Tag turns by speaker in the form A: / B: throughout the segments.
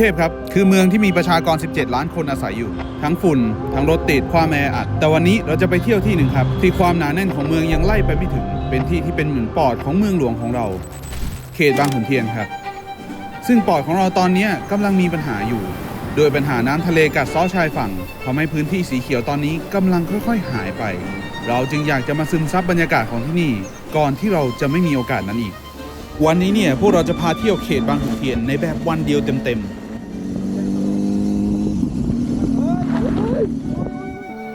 A: เทพครับ คือเมืองที่มีประชากร 17 ล้านคนอาศัยอยู่ ทั้งฝุ่น ทั้งรถติด ความแออัด แต่วันนี้เราจะไปเที่ยวที่หนึ่งครับ ที่ความหนาแน่นของเมืองยังไล่ไปไม่ถึง เป็นที่ที่เป็นเหมือนปอดของเมืองหลวงของเรา เขตบางขุนเทียนครับ ซึ่งปอดของเราตอนนี้กำลังมีปัญหาอยู่ โดยปัญหาน้ำทะเลกัดเซ้อชายฝั่งทำให้พื้นที่สีเขียวตอนนี้กำลังค่อยๆหายไป เราจึงอยากจะมาซึมซับบรรยากาศของที่นี่ ก่อนที่เราจะไม่มีโอกาสนั้นอีก วันนี้เนี่ยพวกเราจะพาเที่ยวเขตบางขุนเทียนในแบบวันเดียวเต็มๆ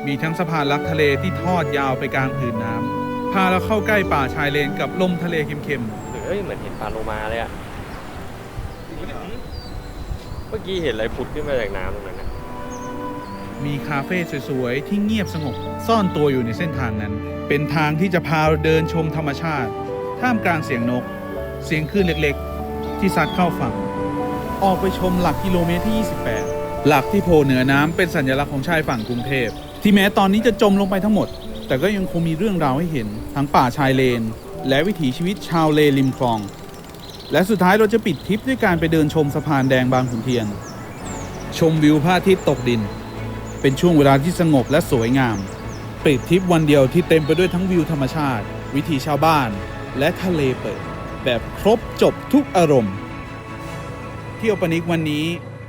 A: มีทั้งสะพานลักทะเลที่ทอดยาวไปกลางผืนน้ำพาเราเข้าใกล้ป่าชายเลนกับลมทะเลเค็ม
B: เฮ้ยเหมือนเห็นปลาโลมาเลยอะเมื่อกี้เห็นอะไรผุดขึ้นมาจากน้ำตรงนั้นนะ
A: ๆ มีคาเฟ่สวยๆ ที่เงียบสงบ ซ่อนตัวอยู่ในเส้นทางนั้น เป็นทางที่จะพาเราเดินชมธรรมชาติ ท่ามกลางเสียงนก เสียงคลื่นเล็กๆ ที่ซัดเข้าฝั่ง ออกไปชมหลักกิโลเมตรที่ 28 หลักที่โผล่เหนือน้ำเป็นสัญลักษณ์ของชายฝั่งกรุงเทพ ที่แม้ตอนนี้จะจมลงไปทั้งหมด แต่ก็ยังคงมีเรื่องราวให้เห็นทั้งป่าชายเลน และวิถีชีวิตชาวเลริมคลอง และสุดท้ายเราจะปิดทริปด้วยการไปเดินชมสะพานแดงบางขุนเทียน ชมวิวพระอาทิตย์ตกดิน เป็นช่วงเวลาที่สงบและสวยงามปิดทริปวันเดียวที่เต็มไปด้วยทั้งวิวธรรมชาติ วิถีชาวบ้าน และทะเลเปิด แบบครบจบทุกอารมณ์ เที่ยวปนิกวันนี้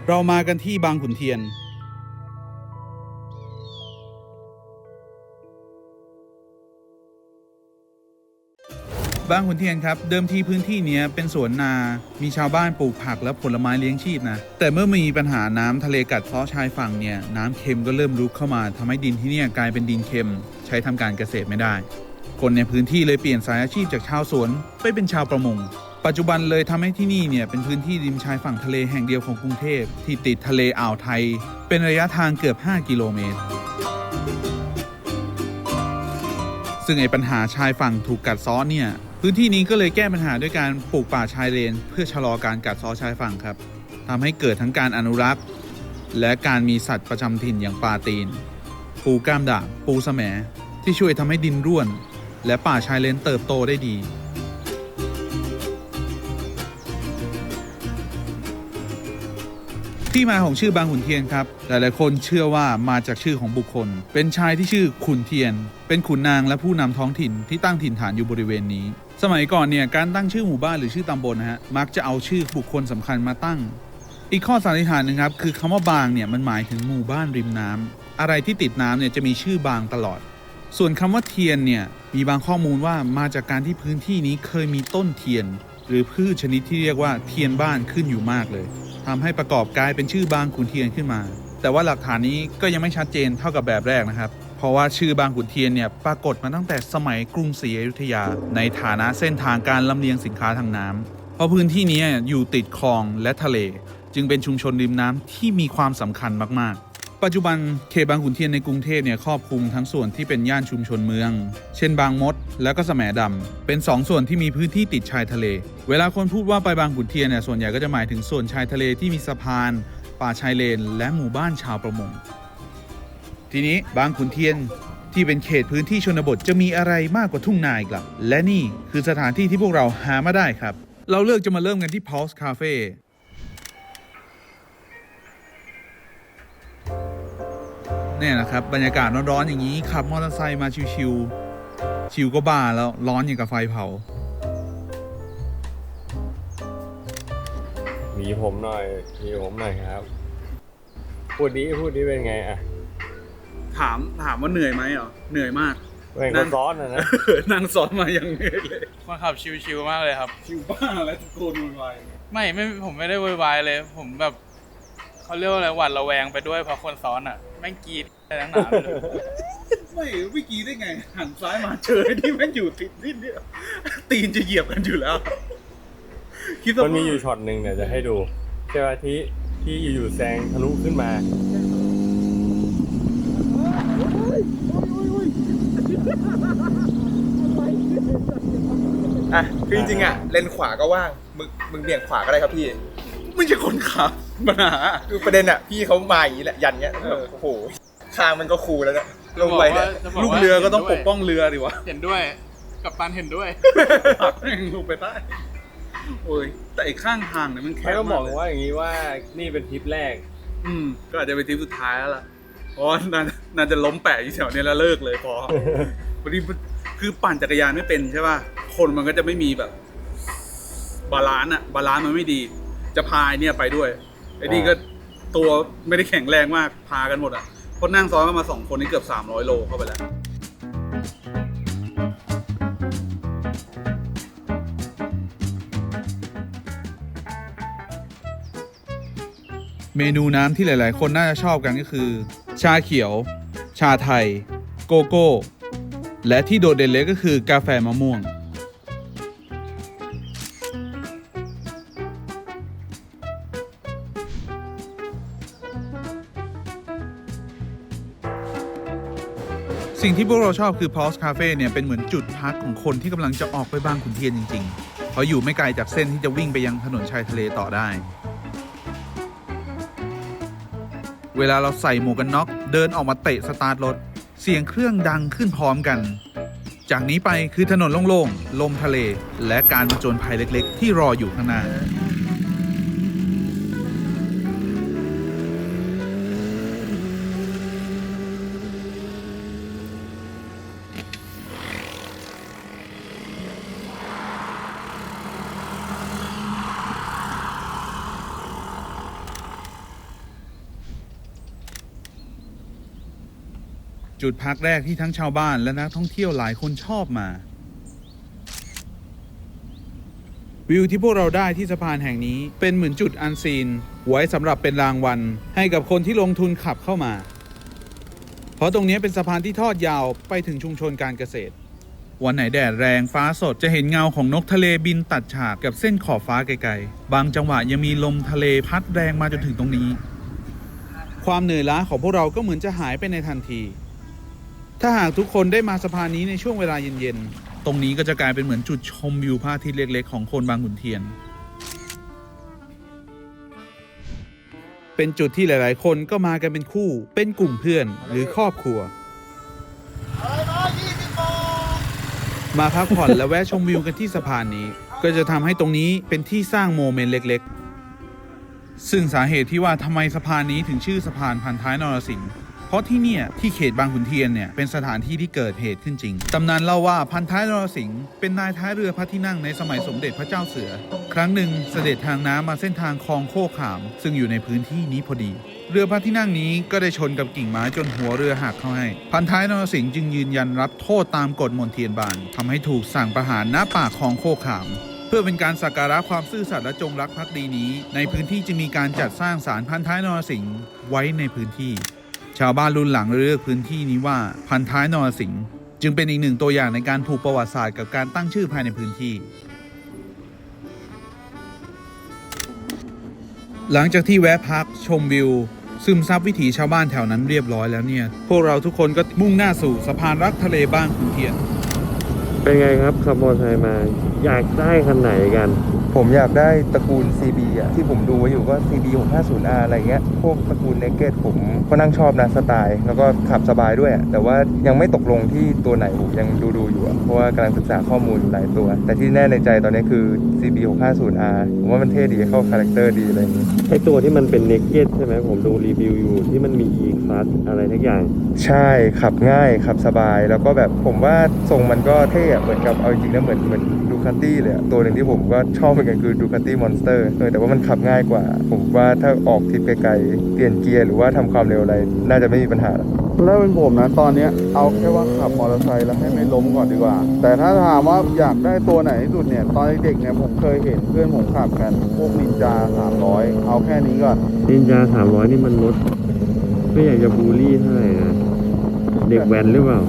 A: เรามากันที่บางขุนเทียน บางขุนเทียนครับ เดิมทีพื้นที่เนี้ยเป็นสวนนา มีชาวบ้านปลูกผักและผลไม้เลี้ยงชีพนะ แต่เมื่อมีปัญหาน้ำทะเลกัดเซาะชายฝั่งเนี่ยน้ำเค็มก็เริ่มรุกเข้ามาทำให้ดินที่นี่กลายเป็นดินเค็ม ใช้ทำการเกษตรไม่ได้ คนในพื้นที่เลยเปลี่ยนสายอาชีพจากชาวสวนไปเป็นชาวประมง ปัจจุบันเลยทำให้ที่นี่เนี่ยเป็นพื้นที่ริมชายฝั่งทะเลแห่งเดียวของกรุงเทพที่ติดทะเลอ่าวไทย เป็นระยะทางเกือบ 5 กิโลเมตรซึ่งไอ้ปัญหาชายฝั่งถูกกัดเซ้อเนี่ย พื้นที่นี้ก็เลยแก้ปัญหาด้วยการปลูกป่าชายเลน เพื่อชะลอการกัดเซ้อชายฝั่งครับทำให้เกิดทั้งการอนุรักษ์ และการมีสัตว์ประจำถิ่นอย่างปลาตีน ปูกล้ามด่างปูแสมที่ช่วยทำให้ดินร่วน และป่าชายเลนเติบโตได้ดี ที่มาของชื่อบางขุนเทียนครับ หลายๆคนเชื่อว่ามาจากชื่อของบุคคล เป็นชายที่ชื่อขุนเทียน เป็นขุนนางและผู้นำท้องถิ่นที่ตั้งถิ่นฐานอยู่บริเวณนี้ สมัยก่อนเนี่ยการตั้งชื่อหมู่บ้านหรือชื่อตำบลนะฮะมักจะเอาชื่อบุคคลสำคัญมาตั้ง อีกข้อสันนิษฐานหนึงครับคือคำว่าบางเนี่ยมันหมายถึงหมู่บ้านริมน้ำอะไรที่ติดน้ำเนี่ยจะมีชื่อบางตลอด ส่วนคำว่าเทียนเนี่ยมีบางข้อมูลว่ามาจากการที่พื้นที่นี้เคยมีต้นเทียน หรือพืชชนิดที่เรียกว่าเทียนบ้านขึ้นอยู่มากเลย ทำให้ประกอบกลายเป็นชื่อบางขุนเทียนขึ้นมา แต่ว่าหลักฐานนี้ก็ยังไม่ชัดเจนเท่ากับแบบแรกนะครับ เพราะว่าชื่อบางขุนเทียนเนี่ยปรากฏมาตั้งแต่สมัยกรุงศรีอยุธยา ในฐานะเส้นทางการลำเลียงสินค้าทางน้ำเพราะพื้นที่นี้อยู่ติดคลองและทะเล จึงเป็นชุมชนริมน้ำที่มีความสำคัญมากๆ ปัจจุบันเขตบางขุนเทียนในกรุงเทพเนี่ยครอบคลุมทั้งส่วนที่เป็นย่านชุมชนเมือง เช่นบางมด และก็แสมดำเป็น 2 ส่วนที่มีพื้นที่ติดชายทะเล เวลาคนพูดว่าไปบางขุนเทียนเนี่ยส่วนใหญ่ก็จะหมายถึงส่วนชายทะเลที่มีสะพาน ป่าชายเลน และหมู่บ้านชาวประมง ทีนี้บางขุนเทียนที่เป็นเขตพื้นที่ชนบทจะมีอะไรมากกว่าทุ่งนาอีกล่ะและนี่คือสถานที่ที่พวกเราหามาได้ครับ เราเลือกจะมาเริ่มกันที่ Pulse Cafe เนี่ยนะครับบรรยากาศร้อนๆอย่างนี้ขับมอเตอร์ไซค์มาชิวๆชิวก็บ้าแล้วร้อนอย่างกับไฟเผา
B: มีผมหน่อยมีผมหน่อยครับ พูดดีพูดดีเป็นไงอะ
A: ถามถามว่าเหนื่อยไหมเหรอเหนื่อยมาก
B: เป็น
A: นั่
B: คน
A: น
B: ซ้อนอะนะ
A: นั่งซ้อนมาอย่างเหนื่อยเลย
C: คนขับชิวๆมากเลยครับ
A: ชิวบ้าแล้วตะโกนวุ่นวาย
C: ไม่ไม่ผมไม่ได้โวยวายเลย ผมแบบเขาเรียกว่าอะไรหวัดระแวงไปด้วยเพราะคนซ้อนอะแม่งกรีดอะไรทั้งหนาเลย
A: ไม่วิกี้ได้ไง หันซ้ายมาเจอไอ้ที่แม่งอยู่ติดนิดเดียวตีนจะเหยียบกันอยู่แล้วคิดสภาพ
B: มันมีอยู่ช็อตหนึ่งเนี่ยจะให้ดูใช่ไหมที่ที่อยู่ๆแซงทะลุขึ้นมา
D: อะคือจริงๆอะเลนขวาก็ว่างมึงมึงเบี่ยงขวาก็ได้ครับพี่
A: ไม่ใช่คนขับ ปัญหา
D: คือประเด็นอะ พี่เขามาอย่างนี้แหละ ยันเงี้ยแบบโอ้โหคางมันก็คูลแล้วเนี่ยลงไปเนี่ย
C: จะบ
A: ลูก
C: ว่า
A: เรือก็ต้องปกป้องเรือดิวะ
C: เห็นด้วย กับตันเห็นด้วย
A: ปักแม่งลงไปใต้โอ้ย แต่ไอ้ข้างทางเนี่ยมันแค
B: เขา
A: บ
B: ก็บ
A: มา
B: อกก
A: เลย
B: ว่าอย่างนี้ว่านี่เป็นทริปแรก
A: อืม ก็อาจจะเป็นทริปสุดท้ายแล้วล่ะเพราะว่าน่าน่าจะล้มแปะอยู่แถวเนี้ยแล้วเลิกเลยพอพอดีคือปั่นจักรยานไม่เป็นใช่ป่ะ คนมันก็จะไม่มีแบบ บาลานซ์อะบาลานซ์มันไม่ดี จะพายเนี่ยไปด้วยไอ้นี่ก็ตัวไม่ได้แข็งแรงมากพากันหมดอะเพราะนั่งซ้อนกันมาสองคนนี่เกือบสามร้อยโลเข้าไปแล้ว เมนูน้ำที่หลาย ๆ คนน่าจะชอบกันก็คือ ชาเขียว ชาไทย โกโก้ และที่โดดเด่นเลยก็คือกาแฟมะม่วง สิ่งที่พวกเราชอบคือ Pulse Cafe เนี่ยเป็นเหมือนจุดพักของคนที่กำลังจะออกไปบางขุนเทียนจริงๆ เพราะอยู่ไม่ไกลจากเส้นที่จะวิ่งไปยังถนนชายทะเลต่อได้ เวลาเราใส่หมวกกันน็อกเดินออกมาเตะสตาร์ทรถ เสียงเครื่องดังขึ้นพร้อมกัน จากนี้ไปคือถนนโล่งๆ ลมทะเล และการผจญภัยเล็กๆ ที่รออยู่ข้างหน้า จุดพักแรกที่ทั้งชาวบ้านและนักท่องเที่ยวหลายคนชอบมา วิวที่พวกเราได้ที่สะพานแห่งนี้เป็นเหมือนจุดอันซีน ไว้สำหรับเป็นรางวัล ให้กับคนที่ลงทุนขับเข้ามา เพราะตรงนี้เป็นสะพานที่ทอดยาวไปถึงชุมชนการเกษตร วันไหนแดดแรงฟ้าสดจะเห็นเงาของนกทะเลบินตัดฉากกับเส้นขอบฟ้าไกลๆ บางจังหวะยังมีลมทะเลพัดแรงมาจนถึงตรงนี้ ความเหนื่อยล้าของพวกเราก็เหมือนจะหายไปในทันที ถ้าหากทุกคนได้มาสะพานนี้ในช่วงเวลาเย็นๆ ตรงนี้ก็จะกลายเป็นเหมือนจุดชมวิวพระอาทิตย์เล็ก ๆ ของคนบางขุนเทียน เป็นจุดที่หลายๆ คนก็มากันเป็นคู่ เป็นกลุ่มเพื่อนหรือครอบครัว มาพักผ่อนและแวะชมวิวกันที่สะพานนี้ ก็จะทำให้ตรงนี้เป็นที่สร้างโมเมนต์เล็ก ๆ ซึ่งสาเหตุที่ว่าทำไมสะพานนี้ถึงชื่อสะพานพันท้ายนรสิงห์ ราะที่เนี่ยที่เขตบางขุนเทียนเนี่ยเป็นสถานที่ที่เกิดเหตุขึ้นจริง ตำนานเล่าว่าพันท้ายนรสิงห์เป็นนายท้ายเรือพระที่นั่งในสมัยสมเด็จพระเจ้าเสือ ครั้งหนึ่งเสด็จทางน้ำมาเส้นทางคลองโคกขาม ซึ่งอยู่ในพื้นที่นี้พอดีเรือพระที่นั่งนี้ก็ได้ชนกับกิ่งไม้จนหัวเรือหักเข้าให้ พันท้ายนรสิงห์จึงยืนยันรับโทษตามกฎมนเทียนบานทำให้ถูกสั่งประหารณปากคลองโคกขาม เพื่อเป็นการสักการะความซื่อสัตย์และจงรักภักดีนี้ ในพื้นที่จะมีการจัดสร้างศาลพันท้ายนรสิงห์ไว้ในพื้นที่ ชาวบ้านรุ่นหลังเรียกพื้นที่นี้ว่าพันท้ายนรสิงห์จึงเป็นอีกหนึ่งตัวอย่างในการผูกประวัติศาสตร์กับการตั้งชื่อภายในพื้นที่ หลังจากที่แวะพักชมวิว ซึมซับวิถีชาวบ้านแถวนั้นเรียบร้อยแล้วเนี่ย พวกเราทุกคนก็มุ่งหน้าสู่สะพานรักทะเลบ้านขุนเทียน
B: เป็นไงครับขับมอเตอร์ไซค์มา อยากได้คันไหนกัน
D: ผมอยากได้ตระกูล CB อะที่ผมดูไว้อยู่ก็ CB 650R อะไรเงี้ย พวกตระกูล Naked ผมก็นั่งชอบนะสไตล์ แล้วก็ขับสบายด้วยอะแต่ว่ายังไม่ตกลงที่ตัวไหนผมยังดูดูๆอยู่อะเพราะว่ากำลังศึกษาข้อมูลอยู่หลายตัว แต่ที่แน่ในใจตอนนี้คือ CB 650R ผมว่ามันเท่ดีเข้าคาแรคเตอร์ดีอะไรอย่างงี้
B: ไอตัวที่มันเป็นเนกเก็ตใช่ไหมผมดูรีวิวอยู่ที่มันมี e c l a s อะไรทุกอย่าง
D: ใช่ขับง่ายขับสบายแล้วก็แบบผมว่าทรงมันก็เท่อะเหมือนกับเอาจริงๆนะเหมือนเหมือนดู คาตี้เลยอะตัวหนึ่งที่ผมก็ชอบเหมือนกันคือดูคาตี้มอนสเตอร์แต่ว่ามันขับง่ายกว่า ผมว่าถ้าออกทริปไกลๆเปลี่ยนเกียร์หรือว่าทำความเร็วอะไรน่าจะไม่มีปัญหา
E: ถ้าเป็นผมนะตอนเนี้ยเอาแค่ว่าขับมอเตอร์ไซค์แล้วให้ไม่ล้มก่อนดีกว่า แต่ถ้าถามว่าอยากได้ตัวไหนที่สุดเนี่ยตอนเด็กๆเนี่ยผมเคยเห็นเพื่อนผมขับกันพวกนินจา300 เอาแค่นี้ก่อน
B: นินจาสามร้อยนี่มันลดไม่อยากจะบูลลี่เท่าไหร่นะเด็กแว้นหรือเปล่า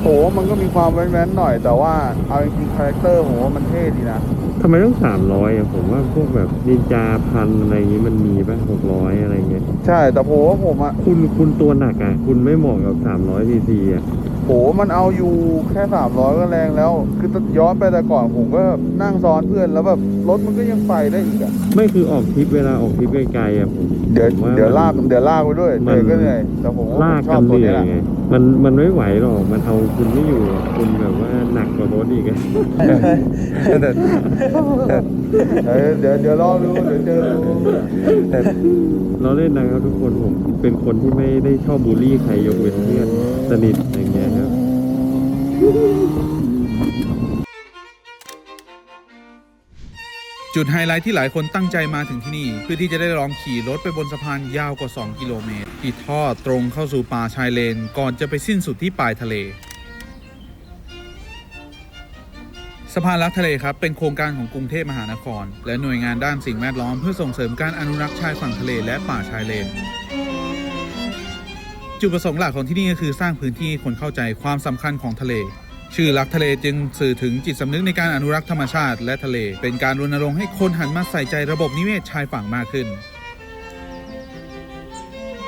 E: โหมันก็มีความแว้นๆหน่อย แต่ว่าเอาจริงๆคาแรคเตอร์ผมว่ามันเท่ดีนะ
B: ทำไมต้องสามร้อยอะผมว่าพวกแบบนินจาพันอะไรอย่างงี้มันมีป่ะหกร้อยอะไรเงี้ย
E: ใช่แต่ผมว่าผมอะ
B: คุณคุณตัวหนักอะ คุณไม่เหมาะกับสามร้อยซีซีอะ
E: โหมันเอาอยู่แค่สามร้อยก็แรงแล้ว คือย้อนไปแต่ก่อนผมก็นั่งซ้อนเพื่อนแล้วแบบรถมันก็ยังไปได้อีกอะ
B: ไม่คือออกทริปเวลาออกทริปไกลๆอะผม
E: เดี๋ยว
B: ผม
E: เดี๋ยวลากเดี๋ยวลากไปด้วย
B: มั
E: เห
B: น
E: นื่อยก็เหนื่อยแต่ผมว่า
B: ลาก
E: ผมช
B: กั
E: อบ
B: น
E: ตัว
B: เหนื่
E: นี้
B: อ
E: แห
B: ย
E: ละ
B: ไงมันมันไม่ไหวหรอกมันเอาคุณไม่อยู่อะคุณแบบว่าหนักกว่ารถอีกอะ
D: แต่
E: เออเดี๋ยวเดี๋ยวรอดูเดี๋ยวเจอดู
D: แต่
B: เราเล่นนะครับทุกคนผมเป็นคนที่ไม่ได้ชอบบูลลี่ใครยกเว้นเพื่อนสนิทอย่างเงี้ยครับ
A: จุดไฮไลท์ที่หลายคนตั้งใจมาถึงที่นี่ เพื่อที่จะได้ลองขี่รถไปบนสะพานยาวกว่า 2 กิโลเมตรที่ทอดตรงเข้าสู่ป่าชายเลน ก่อนจะไปสิ้นสุดที่ปลายทะเลสะพานรักทะเลครับเป็นโครงการของกรุงเทพมหานคร และหน่วยงานด้านสิ่งแวดล้อมเพื่อส่งเสริมการอนุรักษ์ชายฝั่งทะเลและป่าชายเลน จุดประสงค์หลักของที่นี่ก็คือสร้างพื้นที่คนเข้าใจความสำคัญของทะเล ชื่อรักทะเลจึงสื่อถึงจิตสำนึกในการอนุรักษ์ธรรมชาติและทะเล เป็นการรณรงค์ให้คนหันมาใส่ใจระบบนิเวศชายฝั่งมากขึ้น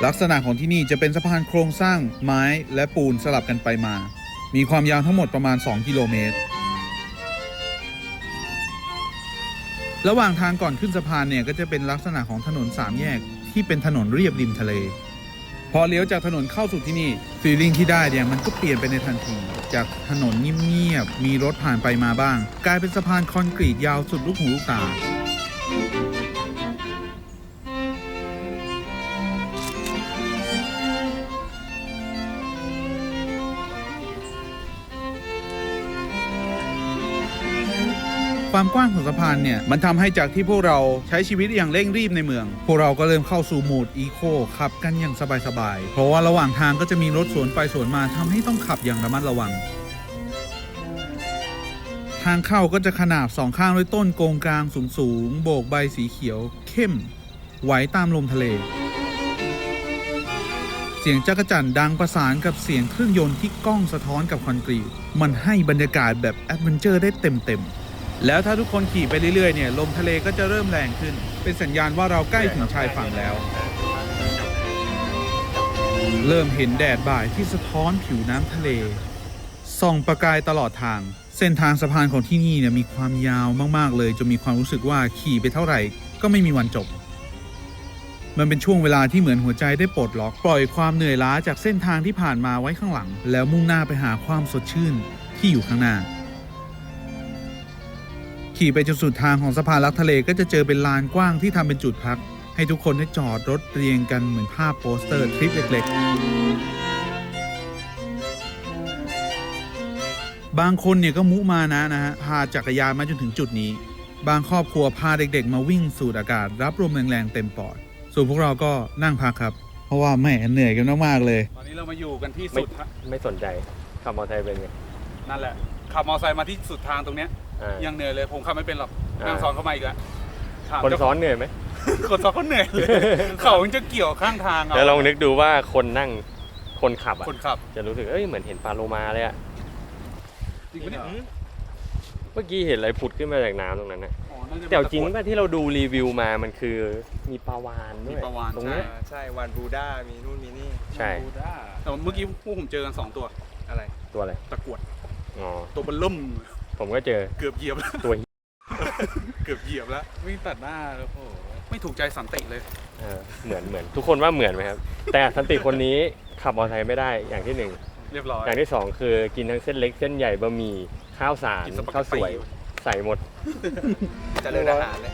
A: ลักษณะของที่นี่จะเป็นสะพานโครงสร้างไม้และปูนสลับกันไปมา มีความยาวทั้งหมดประมาณ 2 กิโลเมตรระหว่างทางก่อนขึ้นสะพานเนี่ยก็จะเป็นลักษณะของถนนสามแยกที่เป็นถนนเรียบริมทะเล พอเลี้ยวจากถนนเข้าสู่ที่นี่ฟีลลิ่งที่ได้เนี่ยมันก็เปลี่ยนไปในทันที จากถนนเงียบๆมีรถผ่านไปมาบ้าง กลายเป็นสะพานคอนกรีตยาวสุดลูกหูลูกตา ความกว้างของสะพานเนี่ยมันทำให้จากที่พวกเราใช้ชีวิตอย่างเร่งรีบในเมือง พวกเราก็เริ่มเข้าสู่โหมดอีโคขับกันอย่างสบายๆเพราะว่าระหว่างทางก็จะมีรถสวนไปสวนมาทำให้ต้องขับอย่างระมัดระวังทางเข้าก็จะขนาบสองข้างด้วยต้นโกงกลางสูงๆโบกใบสีเขียว เข้ม ไหวตามลมทะเล เสียงจักรจั่นดังประสานกับเสียงเครื่องยนต์ที่ก้องสะท้อนกับคอนกรีต มันให้บรรยากาศแบบแอดเวนเจอร์ได้เต็มๆ แล้วถ้าทุกคนขี่ไปเรื่อยๆเนี่ยลมทะเลก็จะเริ่มแรงขึ้น เป็นสัญญาณว่าเราใกล้ถึงชายฝั่งแล้ว เริ่มเห็นแดดบ่ายที่สะท้อนผิวน้ำทะเลส่องประกายตลอดทาง เส้นทางสะพานของที่นี่เนี่ยมีความยาวมากๆเลย จนมีความรู้สึกว่าขี่ไปเท่าไหร่ ก็ไม่มีวันจบ มันเป็นช่วงเวลาที่เหมือนหัวใจได้ปลดล็อกปล่อยความเหนื่อยล้าจากเส้นทางที่ผ่านมาไว้ข้างหลัง แล้วมุ่งหน้าไปหาความสดชื่นที่อยู่ข้างหน้า ขี่ไปจนสุดทางของสะพานลักทะเลก็จะเจอเป็นลานกว้างที่ทำเป็นจุดพัก ให้ทุกคนได้จอดรถเรียงกันเหมือนภาพโปสเตอร์ทริปเล็กๆ บางคนเนี่ยก็มุมานะนะฮะพาจักรยานมาจนถึงจุดนี้ บางครอบครัวพาเด็กๆ มาวิ่งสูดอากาศ รับลมแรงๆเต็มปอด ส่วนพวกเราก็นั่งพักครับ เพราะว่าแหม่เหนื่อยกันมากๆเลย
C: ตอนนี้เรามาอยู่กันที่
B: ไม่
C: สุดทาง
B: ไม่สนใจขับมอเตอร์ไซค์เป็นไง
C: นั่นแหละขับมอเตอร์ไซค์มาที่สุดทางตรงเนี้ย
B: อ่า
C: ยังเหนื่อยเลยผมขับไม่เป็นหรอก
B: อ่านั่
C: นั่งซ้อนเข้ามาอีกแล้วถาม
B: คน
C: เจ้าข
B: ซ้
C: ง
B: อนเหนื่อยไหม
C: คนซ้อนเขาเหนื่อยเลยเขายังจะเกี่ยวข้างทางเอา
B: แล้วลองนึกดูว่าคนนั่งคนขับอะ
C: คนขับ
B: จะรู้สึกเอ้ยเหมือนเห็นปลาโลมาเลยอะ
C: จริงปะเนี่ย
B: เมื่อกี้เห็นอะไรผุดขึ้นมาจากน้ำตรงนั้นนะ
C: อ๋อน่าจะเป็น
B: แต่เอาจริง
C: ตะกรวด
B: ป่ะที่เราดูรีวิวมามันคือมีปลาวานด้
C: มี
B: วย
C: ปลาวาฬ
B: ตรง
C: ใช่
B: เนี้ย
D: ใช่ วันบูด้า มีนู่นมีนี่
B: ใช่
C: ดูได้แต่เมื่อกี้พวกผมเจอกันสองตัว
D: อะไร
B: ตัวอะไร
C: ตะกรวด
B: อ๋อ
C: ตัวมันล่ม
B: ผมก็เจอ
C: เกือบเหยียบแล้ว
B: ตัว
C: เกือบเหยียบแล้ววิ่งตัดหน้าแล้วโอ้โหไม่ถูกใจสันติเลย
B: เออเหมือนเหมือนทุกคนว่าเหมือนไหมครับ แต่สันติคนนี้ขับมอเตอร์ไซค์ไม่ได้อย่างที่หนึ่ง
C: เรียบร้อย
B: อย่างที่สองคือกินทั้งเส้นเล็กเส้นใหญ่บะหมี่ข้าวสาร
C: กินสปาเกตตี้
B: ข้าวสวยใส่หมด
D: เจะเลิญอาหารเลย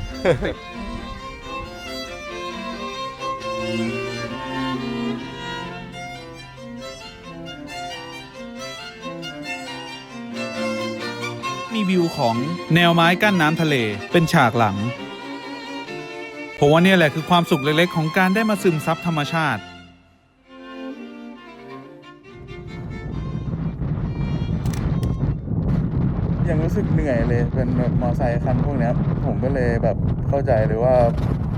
A: มีวิวของแนวไม้กั้นน้ำทะเลเป็นฉากหลัง ผมว่าเนี่ยแหละคือความสุขเล็ก ๆ ของการได้มาซึมซับธรรมชาติ
E: ยังรู้สึกเหนื่อยเลยเป็นแบบมอไซค์คันพวกเนี้ยผมก็เลยแบบเข้าใจเลยว่า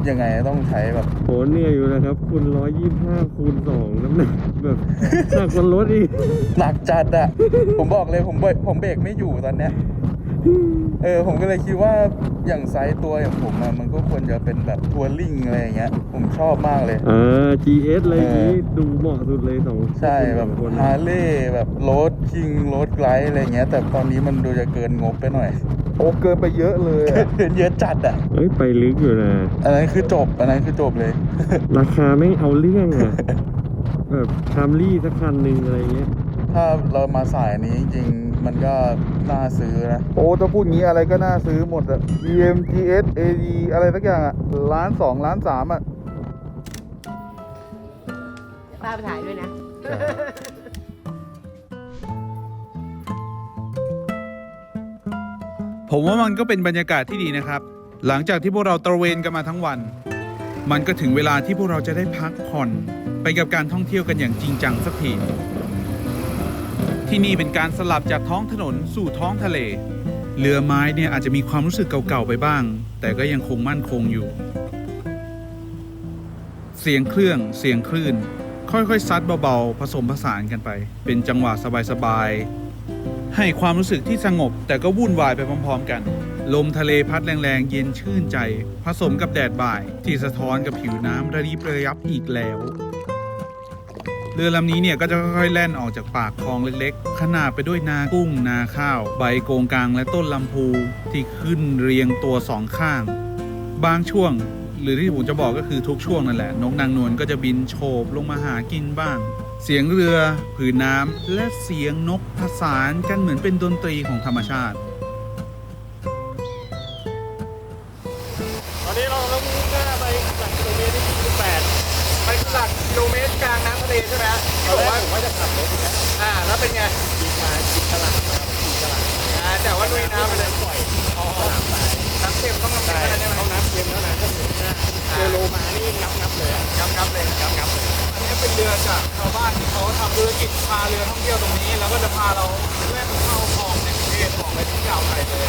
E: ยังไงต้องใช้แบบ
B: โหเนี่ยอยู่นะครับคุณร้อยยี่ห้าคูณสองน้ำหนักแบบหนักกว่ารถอีก
E: หนักจัดอะผมบอกเลยผมเบรกผมเบรกไม่อยู่ตอนเนี้ย
D: เออผมก็เลยคิดว่าอย่างไซส์ตัวอย่างผมอะมันก็ควรจะเป็นแบบทัวริงอะไรอย่างเงี้ย ผมชอบมากเลย
B: อ่า GS อะไรอย่างงี้ดูเหมาะสุดเลยสอง
D: ใช่แบบ
B: สองคน
D: ฮาร์เลย์แบบโรดคิงโรดไกด์อะไรเงี้ย แต่ตอนนี้มันดูจะเกินงบไปหน่อย
E: โอ้เกินไปเยอะเลยอะ
D: เกินเยอะจัดอะ
B: เอ้ยไปลึกอยู่นะ
D: อันนั้นคือจบอันนั้นคือจบเลย
B: ราคาไม่งเอาเรื่องอะ แบบคามรี่สักคันหนึ่งอะไรเงี้ย
D: ถ้าเรามาสายนี้จริงๆมันก็ น่าซื้อนะ
E: โอ้ถ้าพูดงี้อะไรก็น่าซื้อหมดอะ BMTS AD อะไรสักอย่างอะล้านสองล้านสามอะ
F: ป้าไปถ่ายด้วยนะ
A: ผมว่ามันก็เป็นบรรยากาศที่ดีนะครับ หลังจากที่พวกเราตระเวนกันมาทั้งวัน มันก็ถึงเวลาที่พวกเราจะได้พักผ่อน ไปกับการท่องเที่ยวกันอย่างจริงจังสักที ที่นี่เป็นการสลับจากท้องถนนสู่ท้องทะเล เรือไม้เนี่ยอาจจะมีความรู้สึกเก่าๆไปบ้าง แต่ก็ยังคงมั่นคงอยู่ เสียงเครื่องเสียงคลื่น ค่อยๆซัดเบาๆผสมผสานกันไป เป็นจังหวะสบายๆให้ความรู้สึกที่สงบ แต่ก็วุ่นวายไปพร้อมๆ กัน ลมทะเลพัดแรงๆ เย็นชื่นใจ ผสมกับแดดบ่าย ที่สะท้อนกับผิวน้ำระยิบระยับอีกแล้ว รือลำนี้เนี่ยก็จะค่อยๆแล่นออกจากปากคลองเล็กๆ ขนาบไปด้วยนากุ้งนาข้าว ใบโกงกลางและต้นลำพูที่ขึ้นเรียงตัวสองข้าง บางช่วง หรือที่ผมจะบอกก็คือทุกช่วงนั่นแหละ นกนางนวลก็จะบินโฉบลงมาหากินบ้าง เสียงเรือผืนน้ำและเสียงนกผสานกันเหมือนเป็นดนตรีของธรรมชาติ
B: ตอนนี้เราต้องมุ่งหน้าไปหลักกิโลเมตรที่ 28
D: ไปหลักกิโลเมตรกลางน้ำทะเลใช่ไหม เป็นไง
B: กินมากินตลาดมากินตลาด
D: อ่าแต่ว่าลุยน้ำไปเลย
B: ปล่อย
D: อ๋อน้ำเค็มต้องน้ำเค็ม
B: ใช่
D: เท่านั้นใช่ไหม
B: เอาน้ำเค็มแล้วนะก็ถึงหน้าเจอโลมานี่งับงับเลยอะ
D: งับงับเลยงับงับเลย
C: อันนี้เป็นเรือจากชาวบ้านที่เขาทำธุรกิจพาเรือท่องเที่ยวตรงนี้ แล้วก็จะพาเราแล่นเข้าคลองในกรุงเทพออกไปที่อ่าวไทยเลย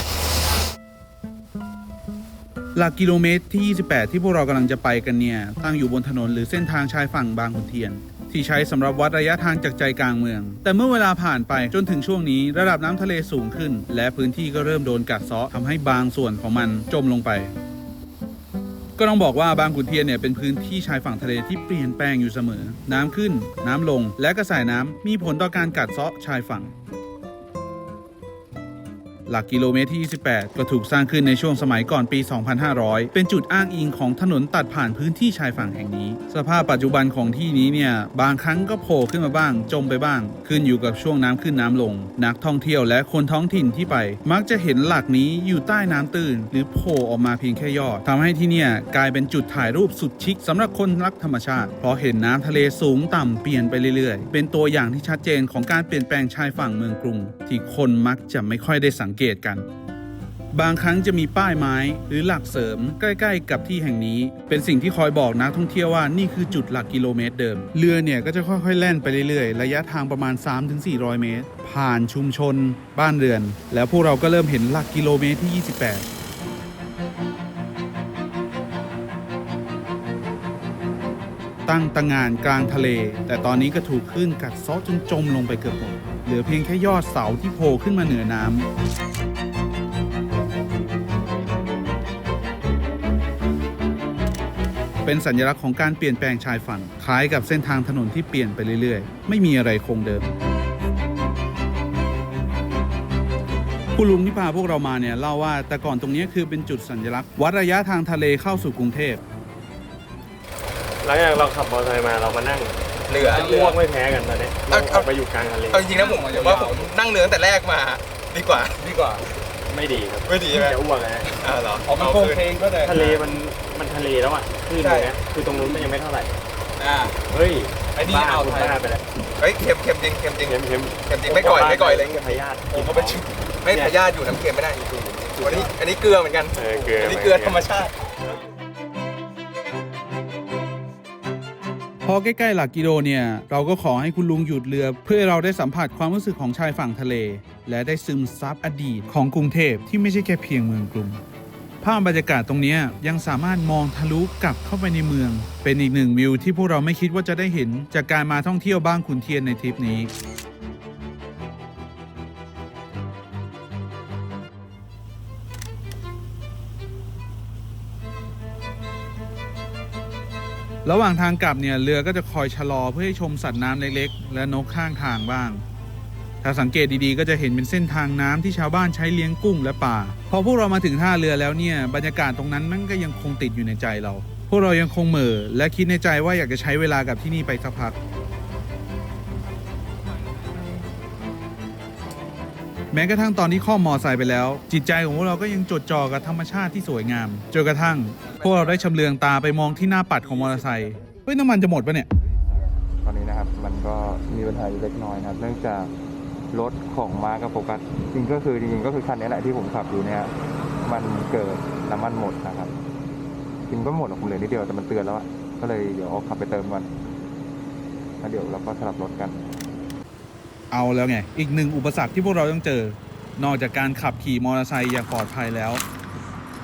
A: หลักกิโลเมตรที่ 28 ที่พวกเรากำลังจะไปกันเนี่ย ตั้งอยู่บนถนนหรือเส้นทางชายฝั่งบางขุนเทียน ที่ใช้สำหรับวัดระยะทางจากใจกลางเมือง แต่เมื่อเวลาผ่านไปจนถึงช่วงนี้ระดับน้ำทะเลสูงขึ้น และพื้นที่ก็เริ่มโดนกัดเซาะทำให้บางส่วนของมันจมลงไป ก็ต้องบอกว่าบางขุนเทียนเนี่ยเป็นพื้นที่ชายฝั่งทะเลที่เปลี่ยนแปลงอยู่เสมอ น้ำขึ้น น้ำลง และกระแสน้ำมีผลต่อการกัดเซาะชายฝั่ง หลักกิโลเมตรที่ 28 ก็ถูกสร้างขึ้นในช่วงสมัยก่อนปี 2500 เป็นจุดอ้างอิงของถนนตัดผ่านพื้นที่ชายฝั่งแห่งนี้ สภาพปัจจุบันของที่นี้เนี่ย บางครั้งก็โผล่ขึ้นมาบ้าง จมไปบ้าง ขึ้นอยู่กับช่วงน้ำขึ้นน้ำลง นักท่องเที่ยวและคนท้องถิ่นที่ไป มักจะเห็นหลักนี้อยู่ใต้น้ำตื้น หรือโผล่ออกมาเพียงแค่ยอดทำให้ที่เนี่ยกลายเป็นจุดถ่ายรูปสุดชิคสำหรับคนรักธรรมชาติ เพราะเห็นน้ำทะเลสูงต่ำเปลี่ยนไปเรื่อยๆ เป็นตัวอย่างที่ชัดเจนของการเปลี่ยนแปลงชายฝั่งเมืองกรุง ที่คนมักจะไม่ค่อยได้สังเกตกัน บางครั้งจะมีป้ายไม้หรือหลักเสริมใกล้ ๆ กับที่แห่งนี้ เป็นสิ่งที่คอยบอกนักท่องเที่ยวว่านี่คือจุดหลักกิโลเมตรเดิม เรือเนี่ยก็จะค่อยๆแล่นไปเรื่อยๆ ระยะทางประมาณ 3-400 เมตร ผ่านชุมชน บ้านเรือน แล้วพวกเราก็เริ่มเห็นหลักกิโลเมตรที่ 28ตั้งตางานกลางทะเล แต่ตอนนี้ก็ถูกคลื่นกัดเซาะจนจมลงไปเกือบหมด เหลือเพียงแค่ยอดเสาที่โผล่ขึ้นมาเหนือน้ำเป็นสัญลักษณ์ของการเปลี่ยนแปลงชายฝั่งคล้ายกับเส้นทางถนนที่เปลี่ยนไปเรื่อยๆ ไม่มีอะไรคงเดิม คุณลุงที่พาพวกเรามาเนี่ยเล่าว่าแต่ก่อนตรงนี้คือเป็นจุดสัญลักษณ์ วัดระยะทางทะเลเข้าสู่กรุงเทพ
B: หลังจากเราขับมอเตอร์ไซค์มาเรามานั่ง
D: เรือ
B: อ้วกไม่แพ้กันตอนนี้
D: เอา
B: เรา
D: เอา
B: ออกไปอยู่กลางทะเล
D: เอาจริงๆนะผมผมว่าผมนั่งเรือตั้งแต่แรกมา ดีกว่าดีกว่า
B: ไม่ดีครับ
D: ไม่ดีใช่ไหม
B: จะอ้วกนะ
D: อ่าเหรอ
C: อ๋อมันโคงเพลงก็เลย
B: ทะเลมันมันทะเลแล้วอะคลื่นตรงเนี้ยคือตรงนู้นมันยังไม่เท่าไหร่
D: อ่า
B: เฮ้ย
C: ไอ้นี่
B: บ้า
C: อ่าว
B: คุณ
C: ไทย
B: บ้าไปแล้ว
D: เฮ้ยเค็มเค็มจริงเค็มจริง
B: เค็มเค็ม
D: เค็มจริงไม่ก่อยไม่ก่อยเลย
B: พยาธิ
D: โอ้เขาเป็นชิมไม่พยาธิอยู่น้ำเค็มไม่ได้จริงๆวันนี้อันนี้เกลือเหมือนกัน
B: เออเกลือ
D: อั
B: อั
D: นนี้เกลือธรรมชาติ
A: อใกล้ๆหลักกิโลเนี่ยเราก็ขอให้คุณลุงหยุดเรือ เพื่อเราได้สัมผัสความรู้สึกของชายฝั่งทะเล และได้ซึมซับอดีตของกรุงเทพที่ไม่ใช่แค่เพียงเมืองกรุงภาพบรรยากาศตรงนี้ยยังสามารถมองทะลุกลับเข้าไปในเมือง เป็นอีกหนึ่งวิวที่พวกเราไม่คิดว่าจะได้เห็น จากการมาท่องเที่ยวบ้างขุนเทียนในทริปนี้ ระหว่างทางกลับเนี่ยเรือก็จะคอยชะลอเพื่อให้ชมสัตว์น้ำเล็กๆ และนกข้างทางบ้าง ถ้าสังเกตดีๆ ก็จะเห็นเป็นเส้นทางน้ำที่ชาวบ้านใช้เลี้ยงกุ้งและปลา พอพวกเรามาถึงท่าเรือแล้วเนี่ยบรรยากาศตรงนั้นมันก็ยังคงติดอยู่ในใจเรา พวกเรายังคงเหม่อและคิดในใจว่าอยากจะใช้เวลากับที่นี่ไปสักพัก แม้กระทั่งตอนที่ข้อมอไซค์ไปแล้ว จิตใจของพวกเราก็ยังจดจ่อกับธรรมชาติที่สวยงามจนกระทั่ง พวกเราได้ชำเลืองตาไปมองที่หน้าปัดของมอเตอร์ไซค์เฮ้ยน้ำมันจะหมดปะเนี่ย
D: ตอนนี้นะครับมันก็มีปัญหาอยู่เล็กน้อยนะครับ เนื่องจากรถของมากับโฟกัสจริงก็คือจริงๆก็คือคันนี้แหละที่ผมขับอยู่เนี่ยมันเกิดน้ำมันหมดนะครับจริงก็หมดหรอกผมเหลือนิดเดียวแต่มันเตือนแล้วอะก็เลยเดี๋ยวขับไปเติมก่อนแล้วเดี๋ยวเราก็สลับรถกัน
A: เอาแล้วไง อีกหนึ่งอุปสรรคที่พวกเราต้องเจอ นอกจากการขับขี่มอเตอร์ไซค์อย่างปลอดภัยแล้ว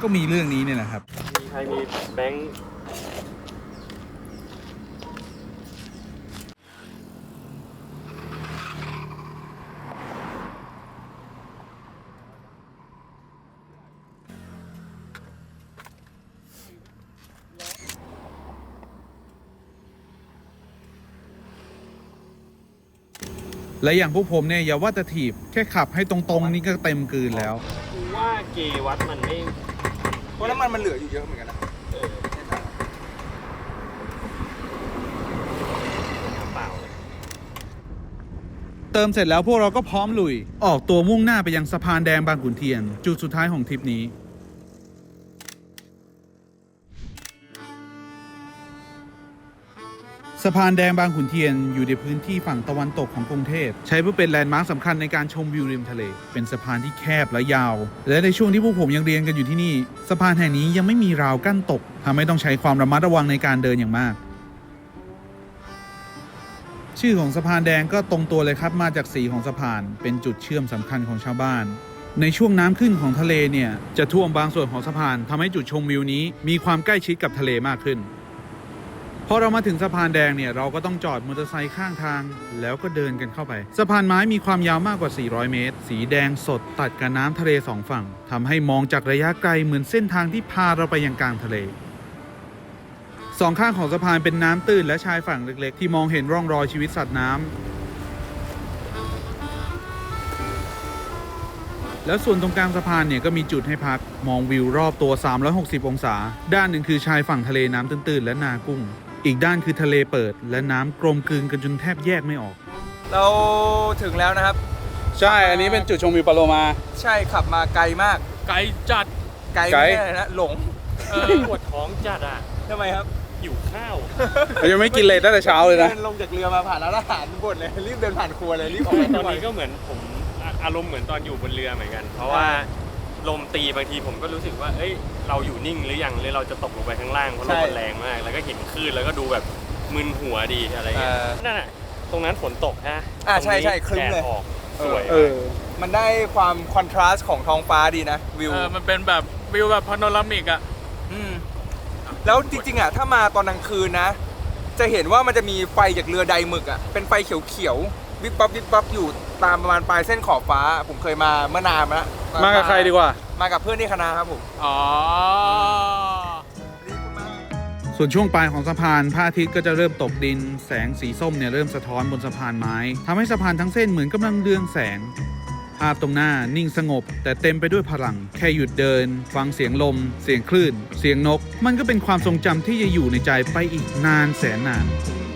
A: ก็มีเรื่องนี้เนี่ยนะครับ
B: มีใครมีแบงค์
A: และอย่างพวกผมเนี่ยอย่าว่าแต่ถีบแค่ขับให้ตรงๆ นี่ก็เต็มกลืนแล้ว
B: กูว่าเกวัดมันไม่
D: เพราะน้ำมันมันเหลืออยู่เยอะเหมือนกันนะ
B: เปล่าเลย
A: เติมเสร็จแล้วพวกเราก็พร้อมลุย ออกตัวมุ่งหน้าไปยังสะพานแดงบางขุนเทียน จุดสุดท้ายของทริปนี้ะพานแดงบางขุนเทียนอยู่ในพื้นที่ฝั่งตะวันตกของกรุงเทพ ใช้เพื่อเป็นแลนด์มาร์คสำคัญในการชมวิวริมทะเล เป็นสะพานที่แคบและยาว และในช่วงที่พวกผมยังเรียนกันอยู่ที่นี่ สะพานแห่งนี้ยังไม่มีราวกั้นตกทำให้ต้องใช้ความระมัดระวังในการเดินอย่างมาก ชื่อของสะพานแดงก็ตรงตัวเลยครับมาจากสีของสะพาน เป็นจุดเชื่อมสำคัญของชาวบ้านในช่วงน้ำขึ้นของทะเลเนี่ยจะท่วมบางส่วนของสะพานทำให้จุดชมวิวนี้มีความใกล้ชิดกับทะเลมากขึ้น พอเรามาถึงสะพานแดงเนี่ยเราก็ต้องจอดมอเตอร์ไซค์ข้างทาง แล้วก็เดินกันเข้าไป สะพานไม้มีความยาวมากกว่า 400 เมตร สีแดงสดตัดกับน้ำทะเลสองฝั่งทำให้มองจากระยะไกลเหมือนเส้นทางที่พาเราไปยังกลางทะเลสองข้างของสะพานเป็นน้ำตื้นและชายฝั่งเล็ก ๆ ที่มองเห็นร่องรอยชีวิตสัตว์น้ำแล้วส่วนตรงกลางสะพานเนี่ยก็มีจุดให้พักมองวิวรอบตัว 360 องศา ด้านหนึ่งคือชายฝั่งทะเลน้ำตื้นๆและนากุ้ง อีกด้านคือทะเลเปิดและน้ำกลมกลืนกันจนแทบแยกไม่ออก
G: เราถึงแล้วนะครับ
A: ใช่ อันนี้เป็นจุดชมวิวปาโลมา
G: ใช่ขับมาไกลมาก
C: ไกลจัด
G: ไกล
A: ไกล
G: ไม่ได้นะหลง
C: เออ
B: ปวดท้องจัดอะ
G: ทำไมครับ
B: หิวข้าว
A: ยังไม่กินเลยตั้งแต่เช้าเลยนะ
G: ดินลงจากเรือมาผ่านร้านอาหารบนเลยรีบเดินผ่านครัวเลยรีบออกไป
B: ตอนนี้ก็เหมือนผมอะอารมณ์เหมือนตอนอยู่บนเรือเหมือนกัน เพราะว่า ลมตีบางทีผมก็รู้สึกว่า เอ้ย เราอยู่นิ่งหรือยังหรือเราจะตกลงไปข้างล่างเพราะลมมันแรงมาก แล้วก็เห็นคลื่นแล้วก็ดูแบบมึนหัวดีอะไร
G: เอ
B: เงี้ย
G: อ
B: นั่นน่ะ ตรงนั้นฝนตกฮะ
G: อะใช่
B: ตรงนี้
G: ใช่ครึ้มเลย
B: แดดออกสวย
A: เออ
G: มันได้ความคอนทราสต์ของท้องฟ้าดีนะวิว
C: เออมันเป็นแบบวิวแบบพาโนรามิกอะ
G: มแล้วจริงๆอะถ้ามาตอนกลางคืนนะ จะเห็นว่ามันจะมีไฟจากเรือใดหมึกอะเป็นไฟเขียวๆวิบวับวิบวับอยู่ ตามประมาณปลายเส้นขอบฟ้า ผมเคยมาเมื่อนานมาแล้ว
A: มากับใครดีกว่า
G: มากับเพื่อนที่คณะครับผม
C: อ๋อ
A: ส่วนช่วงปลายของสะพานพระอาทิตย์ก็จะเริ่มตกดิน แสงสีส้มเนี่ยเริ่มสะท้อนบนสะพานไม้ทำให้สะพานทั้งเส้นเหมือนกำลังเรืองแสง ภาพตรงหน้านิ่งสงบ แต่เต็มไปด้วยพลัง แค่หยุดเดิน ฟังเสียงลม เสียงคลื่น เสียงนก มันก็เป็นความทรงจำที่จะอยู่ในใจไปอีกนานแสนนาน
G: อ